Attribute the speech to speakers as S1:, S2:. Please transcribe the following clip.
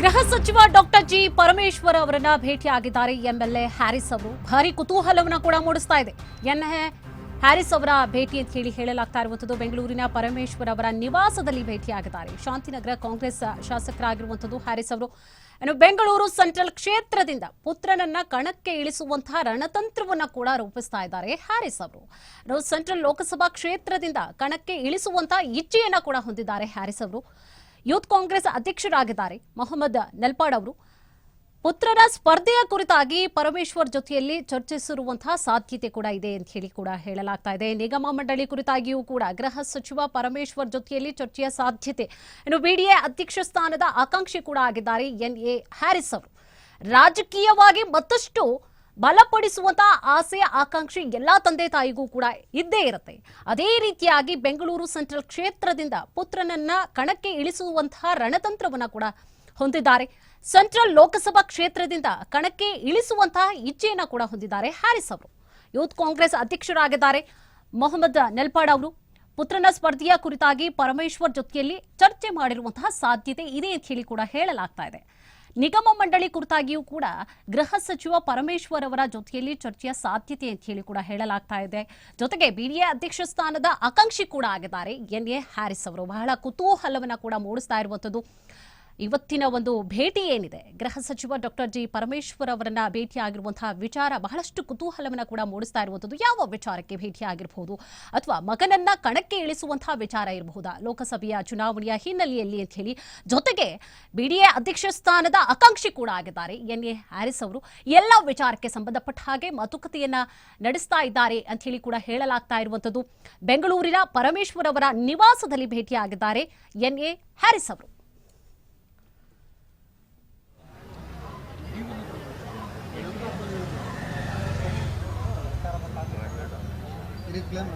S1: ಗೃಹ ಸಚಿವ doctor G Parameshwar ಅವರನ್ನ ಭೇಟಿಯಾಗಿದ್ದಾರೆ. ಎಂಎಲ್ಎ ಹ್ಯಾರಿಸ್ ಅವರು. ಭಾರಿ ಕುತೂಹಲವನ್ನ ಕೂಡ ಮೂಡಿಸ್ತಾ ಇದೆ. ಎನ್ ಹ್ಯಾರಿಸ್ ಅವರ ಭೇಟಿ ಅಂತ ಹೇಳಿ ಹೇಳಲಾಗ್ತಾ ಇರುವಂಥದ್ದು ಬೆಂಗಳೂರಿನ ಪರಮೇಶ್ವರ್ ಅವರ ನಿವಾಸದಲ್ಲಿ ಭೇಟಿಯಾಗಿದ್ದಾರೆ. ಶಾಂತಿನಗರ ಕಾಂಗ್ರೆಸ್ ಶಾಸಕರಾಗಿರುವಂಥದ್ದು ಹ್ಯಾರಿಸ್ ಅವರು. ಏನು ಬೆಂಗಳೂರು ಸೆಂಟ್ರಲ್ ಕ್ಷೇತ್ರದಿಂದ ಪುತ್ರನನ್ನ ಕಣಕ್ಕೆ ಇಳಿಸುವಂತಹ ರಣತಂತ್ರವನ್ನ ಕೂಡ ರೂಪಿಸ್ತಾ ಇದ್ದಾರೆ ಹ್ಯಾರಿಸ್ ಅವರು. ಸೆಂಟ್ರಲ್ ಲೋಕಸಭಾ ಕ್ಷೇತ್ರದಿಂದ ಕಣಕ್ಕೆ ಇಳಿಸುವಂತಹ ಇಚ್ಛೆಯನ್ನ ಕೂಡ ಹೊಂದಿದ್ದಾರೆ ಹ್ಯಾರಿಸ್ ಅವರು. ಯೂತ್ ಕಾಂಗ್ರೆಸ್ ಅಧ್ಯಕ್ಷರಾಗಿದ್ದಾರೆ ಮೊಹಮ್ಮದ್ ನೆಲ್ಪಾಡ್ ಅವರು. ಪುತ್ರರ ಸ್ಪರ್ಧೆಯ ಕುರಿತಾಗಿ ಪರಮೇಶ್ವರ್ ಜೊತೆಯಲ್ಲಿ ಚರ್ಚಿಸಿರುವಂತಹ ಸಾಧ್ಯತೆ ಕೂಡ ಇದೆ ಅಂತ ಹೇಳಿ ಕೂಡ ಹೇಳಲಾಗ್ತಾ ಇದೆ. ನಿಗಮ ಮಂಡಳಿ ಕುರಿತಾಗಿಯೂ ಕೂಡ ಗೃಹ ಸಚಿವ ಪರಮೇಶ್ವರ್ ಜೊತೆಯಲ್ಲಿ ಚರ್ಚೆಯ ಸಾಧ್ಯತೆ. ಇನ್ನು ಬಿಡಿಎ ಅಧ್ಯಕ್ಷ ಸ್ಥಾನದ ಆಕಾಂಕ್ಷಿ ಕೂಡ ಆಗಿದ್ದಾರೆ ಎನ್ ಎ ಹ್ಯಾರಿಸ್ ಅವರು. ರಾಜಕೀಯವಾಗಿ ಮತ್ತಷ್ಟು ಬಲಪಡಿಸುವಂತಹ ಆಸೆ ಆಕಾಂಕ್ಷೆ ಎಲ್ಲಾ ತಂದೆ ತಾಯಿಗೂ ಕೂಡ ಇದ್ದೇ ಇರುತ್ತೆ. ಅದೇ ರೀತಿಯಾಗಿ ಬೆಂಗಳೂರು ಸೆಂಟ್ರಲ್ ಕ್ಷೇತ್ರದಿಂದ ಪುತ್ರನನ್ನ ಕಣಕ್ಕೆ ಇಳಿಸುವಂತಹ ರಣತಂತ್ರವನ್ನ ಕೂಡ ಹೊಂದಿದ್ದಾರೆ. ಸೆಂಟ್ರಲ್ ಲೋಕಸಭಾ ಕ್ಷೇತ್ರದಿಂದ ಕಣಕ್ಕೆ ಇಳಿಸುವಂತಹ ಇಚ್ಛೆಯನ್ನ ಕೂಡ ಹೊಂದಿದ್ದಾರೆ ಹ್ಯಾರಿಸ್ ಅವರು. ಯೂತ್ ಕಾಂಗ್ರೆಸ್ ಅಧ್ಯಕ್ಷರಾಗಿದ್ದಾರೆ ಮೊಹಮ್ಮದ್ ನೆಲ್ಪಾಡ್ ಅವರು. ಪುತ್ರನ ಸ್ಪರ್ಧೆಯ ಕುರಿತಾಗಿ ಪರಮೇಶ್ವರ್ ಜೊತೆಯಲ್ಲಿ ಚರ್ಚೆ ಮಾಡಿರುವಂತಹ ಸಾಧ್ಯತೆ ಇದೆ ಅಂತ ಹೇಳಿ ಕೂಡ ಹೇಳಲಾಗ್ತಾ ಇದೆ. ನಿಗಮ ಮಂಡಳಿ ಕುರಿತಾಗಿಯೂ ಕೂಡ ಗೃಹ ಸಚಿವ ಪರಮೇಶ್ವರ್ ಅವರ ಜೊತೆಯಲ್ಲಿ ಚರ್ಚೆಯ ಸಾಧ್ಯತೆ ಅಂತ ಹೇಳಿ ಕೂಡ ಹೇಳಲಾಗ್ತಾ ಇದೆ. ಜೊತೆಗೆ ಬಿಡಿಎ ಅಧ್ಯಕ್ಷ ಸ್ಥಾನದ ಆಕಾಂಕ್ಷಿ ಕೂಡ ಆಗಿದ್ದಾರೆ. ಎನ್ ಎ ಹ್ಯಾರಿಸ್ ಅವರು ಬಹಳ ಕುತೂಹಲವನ್ನ ಕೂಡ ಮೂಡಿಸ್ತಾ ಇರುವಂಥದ್ದು. ಇವತ್ತಿನ ಒಂದು ಭೇಟಿ ಏನಿದೆ? ಗೃಹ ಸಚಿವ ಡಾಕ್ಟರ್ ಜಿ ಪರಮೇಶ್ವರ್ ಅವರನ್ನ ಭೇಟಿಯಾಗಿರುವಂತಹ ವಿಚಾರ ಬಹಳಷ್ಟು ಕುತೂಹಲವನ್ನ ಕೂಡ ಮೂಡಿಸ್ತಾ ಇರುವಂಥದ್ದು ಯಾವ ವಿಚಾರಕ್ಕೆ ಭೇಟಿಯಾಗಿರಬಹುದು ಅಥವಾ ಮಗನನ್ನ ಕಣಕ್ಕೆ ಇಳಿಸುವಂತಹ ವಿಚಾರ ಇರಬಹುದಾ? ಲೋಕಸಭೆಯ ಚುನಾವಣೆಯ ಹಿನ್ನೆಲೆಯಲ್ಲಿ ಅಂತ ಹೇಳಿ ಜೊತೆಗೆ ಬಿಡಿಎ ಅಧ್ಯಕ್ಷ ಸ್ಥಾನದ ಆಕಾಂಕ್ಷಿ ಕೂಡ ಆಗಿದ್ದಾರೆ. ಎನ್. ಎ. ಹ್ಯಾರಿಸ್ ಅವರು ಎಲ್ಲ ವಿಚಾರಕ್ಕೆ ಸಂಬಂಧಪಟ್ಟ ಹಾಗೆ ಮಾತುಕತೆಯನ್ನ ನಡೆಸ್ತಾ ಇದ್ದಾರೆ ಅಂತ ಹೇಳಿ ಕೂಡ ಹೇಳಲಾಗ್ತಾ ಇರುವಂಥದ್ದು. ಬೆಂಗಳೂರಿನ ಪರಮೇಶ್ವರ್ ಅವರ ನಿವಾಸದಲ್ಲಿ ಭೇಟಿಯಾಗಿದ್ದಾರೆ ಎನ್. ಎ. ಹ್ಯಾರಿಸ್ ಅವರು. Big plan.